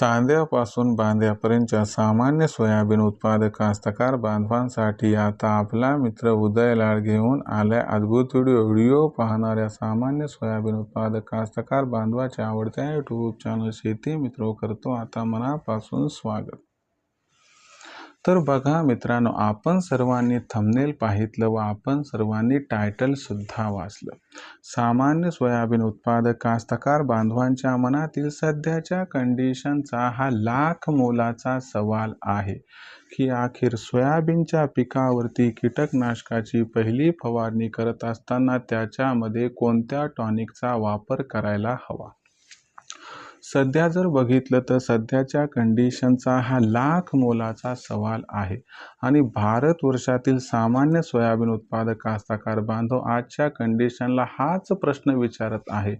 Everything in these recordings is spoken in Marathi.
चांद्यापासून बांद्यापर्यंतच्या सामान्य सोयाबीन उत्पादक कास्तकार बांधवांसाठी आता आपला मित्र उदयलाड घेऊन आलाय अद्भुत व्हिडिओ. व्हिडिओ पाहणाऱ्या सामान्य सोयाबीन उत्पादक कास्तकार बांधवाच्या आवडत्या यूट्यूब चॅनल शेती मित्र करतो. आता मनापासून स्वागत. तर बघा मित्रांनो आपण सर्वांनी थंबनेल पाहितलं व आपण सर्वांनी टायटलसुद्धा वाचलं. सामान्य सोयाबीन उत्पादक कास्तकार बांधवांच्या मनातील सध्याच्या कंडिशनचा हा लाख मोलाचा सवाल आहे की अखेर सोयाबीनच्या पिकावरती कीटकनाशकाची पहिली फवारणी करत असताना त्याच्यामध्ये कोणत्या टॉनिकचा वापर करायला हवा? सध्या जर बघितलं तर सध्याच्या कंडिशनचा हा लाख मोलाचा सवाल आहे. आणि भारत वर्षातील सामान्य सोयाबीन उत्पादक कास्तकार बांधव आजच्या कंडिशनला हाच प्रश्न विचारत आहे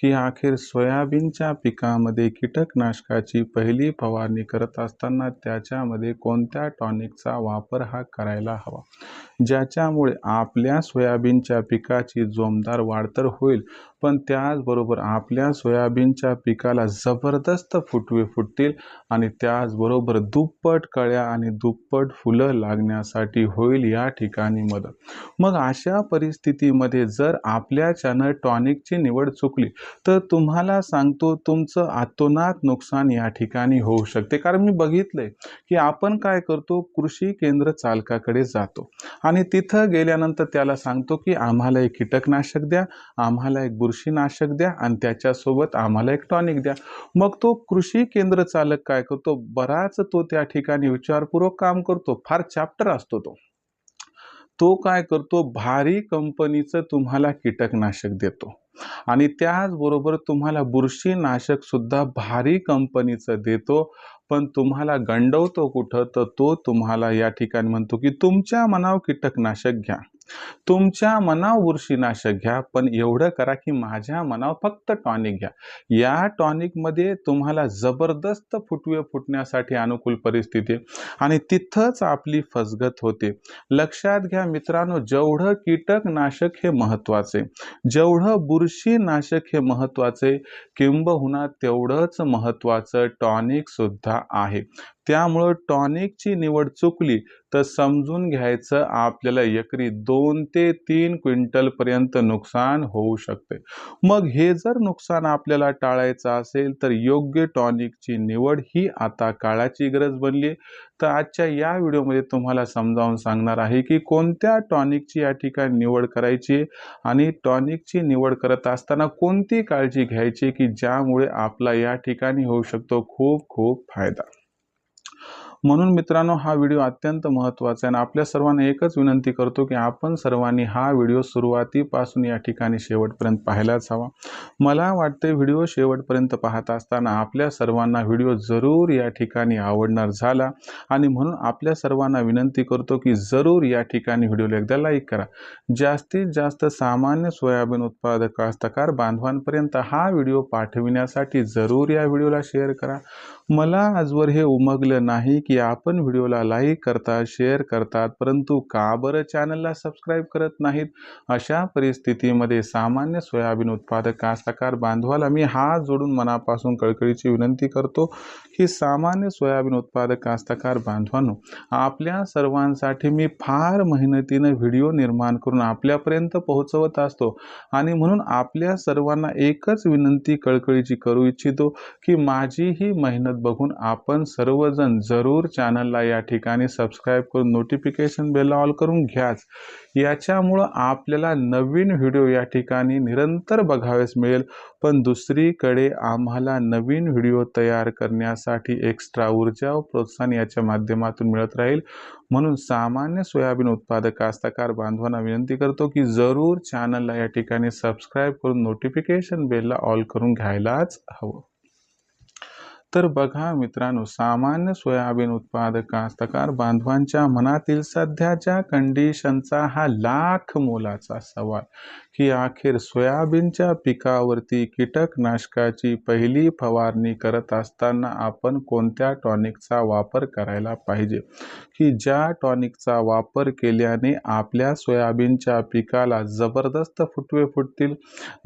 की अखेर सोयाबीनच्या पिकामध्ये कीटकनाशकाची पहिली फवारणी करत असताना त्याच्यामध्ये कोणत्या टॉनिकचा वापर हा करायला हवा? ज्याच्यामुळे आपल्या सोयाबीनच्या पिकाची जोमदार वाढ तर होईल पण त्याचबरोबर आपल्या सोयाबीनच्या पिकाला जबरदस्त फुटवे फुटतील आणि त्याचबरोबर दुप्पट कळ्या आणि दुप्पट फुलं लागण्यासाठी होईल या ठिकाणी मदत. मग अशा परिस्थितीमध्ये जर आपल्याच्यानं टॉनिकची निवड चुकली तर तुम्हाला सांगतो तुमचं आतोनात नुकसान या ठिकाणी होऊ शकते. कारण मी बघितलंय की आपण काय करतो कृषी केंद्र चालकाकडे जातो आणि तिथं गेल्यानंतर त्याला सांगतो की आम्हाला एक कीटकनाशक द्या आम्हाला एक बुरशीनाशक द्या आणि त्याच्यासोबत आम्हाला एक टॉनिक द्या. मग तो कृषी केंद्र चालक काय करतो? बराच तो त्या ठिकाणी विचारपूर्वक काम करतो. फार चॅप्टर असतो तो. तो काय करतो? भारी कंपनीचं तुम्हाला कीटकनाशक देतो. आणि त्याचबरोबर तुम्हाला बुरशीनाशक सुद्धा भारी कंपनीचं देतो. पण तुम्हाला गंडवतो कुठं? तर तो तुम्हाला या ठिकाणी म्हणतो की तुमच्या मनाव कीटकनाशक घ्या. तुमच्या मनाव बुरशीनाशक घ्या पण एवढं करा की माझ्या मनाव फक्त टॉनिक घ्या. या टॉनिकमध्ये तुम्हाला जबरदस्त फुटवे फुटण्यासाठी अनुकूल परिस्थिती आणि तिथंच आपली फसगत होते. लक्षात घ्या मित्रांनो जेवढं कीटकनाशक हे महत्त्वाचे जेवढं बुरशीनाशक हे महत्त्वाचे किंबहुना तेवढंच महत्त्वाचं टॉनिक सुद्धा आहे. त्यामुळं टॉनिकची निवड चुकली तर समजून घ्यायचं आपल्याला एकरी दोन ते तीन क्विंटलपर्यंत नुकसान होऊ शकते. मग हे जर नुकसान आपल्याला टाळायचं असेल तर योग्य टॉनिकची निवड ही आता काळाची गरज बनली तर आजच्या या व्हिडिओमध्ये तुम्हाला समजावून सांगणार आहे की कोणत्या टॉनिकची या ठिकाणी निवड करायची आणि टॉनिकची निवड करत असताना कोणती काळजी घ्यायची की ज्यामुळे आपला या ठिकाणी होऊ शकतो खूप खूप फायदा. म्हणून मित्रांनो हा व्हिडिओ अत्यंत महत्त्वाचा आहे आणि आपल्या सर्वांना एकच विनंती करतो की आपण सर्वांनी हा व्हिडिओ सुरुवातीपासून या ठिकाणी शेवटपर्यंत पाहायलाच हवा. मला वाटते व्हिडिओ शेवटपर्यंत पाहत असताना आपल्या सर्वांना व्हिडिओ जरूर या ठिकाणी आवडणार झाला आणि म्हणून आपल्या सर्वांना विनंती करतो की जरूर या ठिकाणी व्हिडिओला एकदा लाईक करा. जास्तीत जास्त सामान्य सोयाबीन उत्पादक कास्तकार बांधवांपर्यंत हा व्हिडिओ पाठविण्यासाठी जरूर या व्हिडिओला शेअर करा. मला आजवर हे उमगलं नाही की आपण व्हिडिओला लाईक करतात शेअर करतात परंतु का बरं चॅनलला सबस्क्राईब करत नाहीत? अशा परिस्थितीमध्ये सामान्य सोयाबीन उत्पादक कास्तकार बांधवाला मी हात जोडून मनापासून कळकळीची विनंती करतो की सामान्य सोयाबीन उत्पादक कास्तकार बांधवांनो आपल्या सर्वांसाठी मी फार मेहनतीनं व्हिडिओ निर्माण करून आपल्यापर्यंत पोहोचवत असतो आणि म्हणून आपल्या सर्वांना एकच विनंती कळकळीची करू इच्छितो की माझी ही मेहनत बघून आपण सर्वजण जरूर चॅनलला या ठिकाणी सबस्क्राईब करून नोटिफिकेशन बेल ऑल करून घ्याच. याच्यामुळं आपल्याला नवीन व्हिडिओ या ठिकाणी निरंतर बघावेस मिळेल. पण दुसरीकडे आम्हाला नवीन व्हिडिओ तयार करण्यासाठी एक्स्ट्रा ऊर्जा व प्रोत्साहन याच्या माध्यमातून मिळत राहील. म्हणून सामान्य सोयाबीन उत्पादक कास्तकार बांधवांना विनंती करतो की जरूर चॅनलला या ठिकाणी सबस्क्राईब करून नोटिफिकेशन बेलला ऑल करून घ्यायलाच हवं. तर बघा मित्रांनो सामान्य सोयाबीन उत्पादक कास्तकार बांधवांच्या मनातील सध्याच्या कंडिशनचा हा लाख मोलाचा सवाल की अखेर सोयाबीनच्या पिकावरती कीटकनाशकाची पहिली फवारणी करत असताना आपण कोणत्या टॉनिकचा वापर करायला पाहिजे? की ज्या टॉनिकचा वापर केल्याने आपल्या सोयाबीनच्या पिकाला जबरदस्त फुटवे फुटतील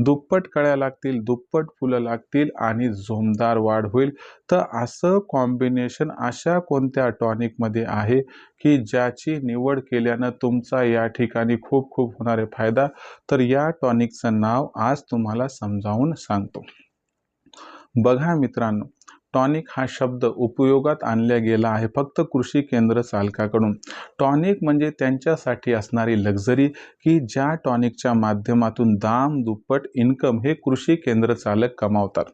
दुप्पट कळ्या लागतील दुप्पट फुलं लागतील आणि जोमदार वाढ होईल? तर असं कॉम्बिनेशन अशा कोणत्या टॉनिकमध्ये आहे की ज्याची निवड केल्यानं तुमचा या ठिकाणी खूप खूप होणारे फायदा? तर या टॉनिकचं नाव आज तुम्हाला समजावून सांगतो. बघा मित्रांनो टॉनिक हा शब्द उपयोगात आणला गेला आहे फक्त कृषी केंद्र चालकाकडून. टॉनिक म्हणजे त्यांच्यासाठी असणारी लक्झरी की ज्या टॉनिकच्या माध्यमातून दाम दुप्पट इन्कम हे कृषी केंद्र चालक कमावतात.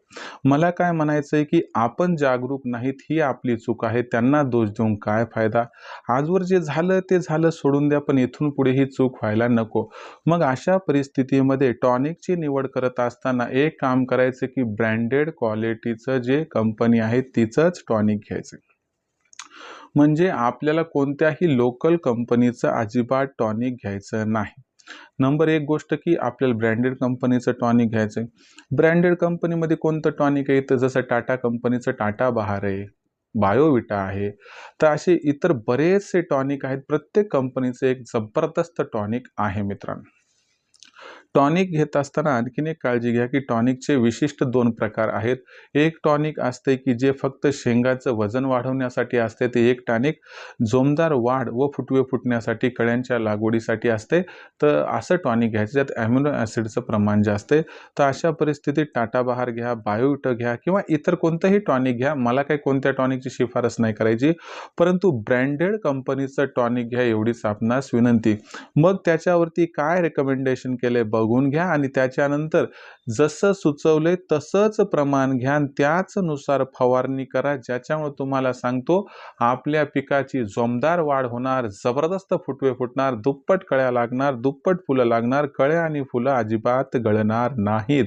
मला काय म्हणायचं आहे की आपण जागरूक नाहीत ही आपली चूक आहे त्यांना दोष देऊन काय फायदा? आजवर जे झालं ते झालं सोडून द्या पण इथून पुढे ही चूक व्हायला नको. मग अशा परिस्थितीमध्ये टॉनिकची निवड करत असताना एक काम करायचं की ब्रँडेड क्वालिटीचं जे कंपनी कंपनी आहे तिचंच टॉनिक घ्यायचं. म्हणजे आपल्याला कोणत्याही लोकल कंपनीचं अजिबात टॉनिक घ्यायचं नाही. नंबर एक गोष्ट की आपल्याला ब्रँडेड कंपनीचं टॉनिक घ्यायचं आहे ब्रँडेड कंपनीमध्ये कोणतं टॉनिक आहे? तर जसं टाटा कंपनीचं टाटा बहार आहे बायोविटा आहे तर असे इतर बरेचसे टॉनिक आहेत. प्रत्येक कंपनीचं एक जबरदस्त टॉनिक आहे मित्रांनो. टॉनिक घेत असताना आणखीन एक काळजी घ्या की टॉनिकचे विशिष्ट दोन प्रकार आहेत. एक टॉनिक असते की जे फक्त शेंगाचं वजन वाढवण्यासाठी असते. ते एक टॉनिक जोमदार वाढ व फुटवे फुटण्यासाठी कळ्यांच्या लागवडीसाठी असते. तर असं टॉनिक घ्यायचं ज्यात ॲम्युनो ॲसिडचं प्रमाण जास्त आहे. तर अशा परिस्थितीत टाटा बहार घ्या बायोविट घ्या किंवा इतर कोणतंही टॉनिक घ्या. मला काही कोणत्या टॉनिकची शिफारस नाही करायची. परंतु ब्रँडेड कंपनीचं टॉनिक घ्या एवढीच आपणास विनंती. मग त्याच्यावरती काय रेकमेंडेशन केले बघून घ्या आणि त्याच्यानंतर जसं सुचवले तसंच प्रमाण घ्या त्याचनुसार फवारणी करा ज्याच्यामुळे तुम्हाला सांगतो आपल्या पिकाची जोमदार वाढ होणार जबरदस्त फुटवे फुटणार दुप्पट कळ्या लागणार दुप्पट फुलं लागणार कळ्या आणि फुलं अजिबात गळणार नाहीत.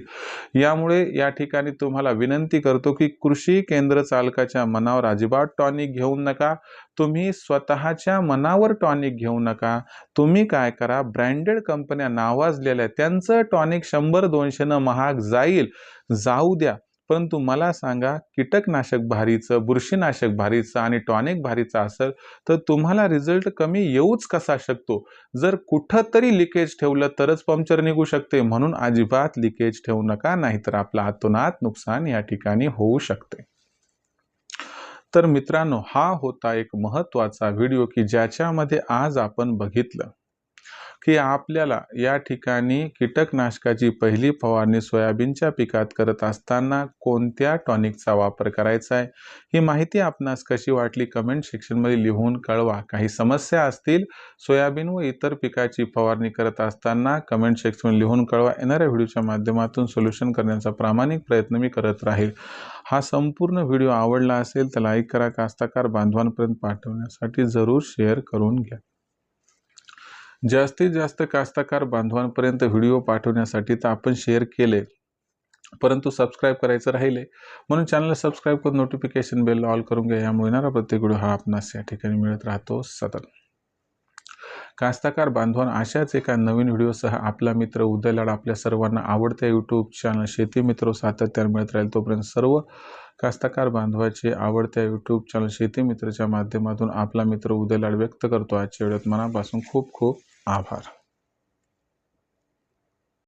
यामुळे या ठिकाणी तुम्हाला विनंती करतो की कृषी केंद्र चालकाच्या मनावर अजिबात टॉनिक घेऊ नका. तुम्ही स्वतःच्या मनावर टॉनिक घेऊ नका. तुम्ही काय करा ब्रँडेड कंपन्या नावाजलेल्या त्या त्यांचं टॉनिक शंभर दोनशेनं महाग जाईल. जाऊ द्या परंतु मला सांगा कीटकनाशक भारीचं बुरशीनाशक भारीचं आणि टॉनिक भारीचं असेल तर तुम्हाला रिझल्ट कमी येऊच कसा शकतो? जर कुठं तरी लिकेज ठेवलं तरच पंक्चर निघू शकते. म्हणून अजिबात लिकेज ठेवू नका नाहीतर आपलं आतोनात नुकसान या ठिकाणी होऊ शकते. तर मित्रांनो हा होता एक महत्त्वाचा व्हिडिओ की ज्याच्यामध्ये आज आपण बघितलं. की आपल्याला या ठिकाणी कीटकनाशकाची पहिली फवारणी सोयाबीनच्या पिकात करत असताना कोणत्या टॉनिकचा वापर करायचा आहे? ही माहिती आपणास कशी वाटली कमेंट सेक्शनमध्ये लिहून कळवा. काही समस्या असतील सोयाबीन व इतर पिकाची फवारणी करत असताना कमेंट सेक्शनमध्ये लिहून कळवा. येणाऱ्या व्हिडिओच्या माध्यमातून सोल्युशन करण्याचा प्रामाणिक प्रयत्न मी करत राहील. हा संपूर्ण व्हिडिओ आवडला असेल तर लाईक करा. कास्ताकार बांधवांपर्यंत पाठवण्यासाठी जरूर शेअर करून घ्या. जास्तीत जास्त कास्ताकार बांधवांपर्यंत व्हिडिओ पाठवण्यासाठी तर आपण शेअर केले परंतु सबस्क्राईब करायचं राहिले. म्हणून चॅनलला सबस्क्राईब करून नोटिफिकेशन बेल ऑल करून घ्या. यामुळे येणारा प्रत्येक व्हिडिओ हा आपणास या ठिकाणी मिळत राहतो सतत. कास्ताकार बांधवान अशाच एका नवीन व्हिडिओसह आपला मित्र उदयलाड आपल्या सर्वांना आवडत्या यूट्यूब चॅनल शेती मित्र सातत्याने मिळत राहील. तोपर्यंत सर्व कास्ताकार बांधवाचे आवडत्या यूट्यूब चॅनल शेती मित्रच्या माध्यमातून आपला मित्र उदयलाड व्यक्त करतो. आजच्या वेळेत मनापासून खूप खूप आभार.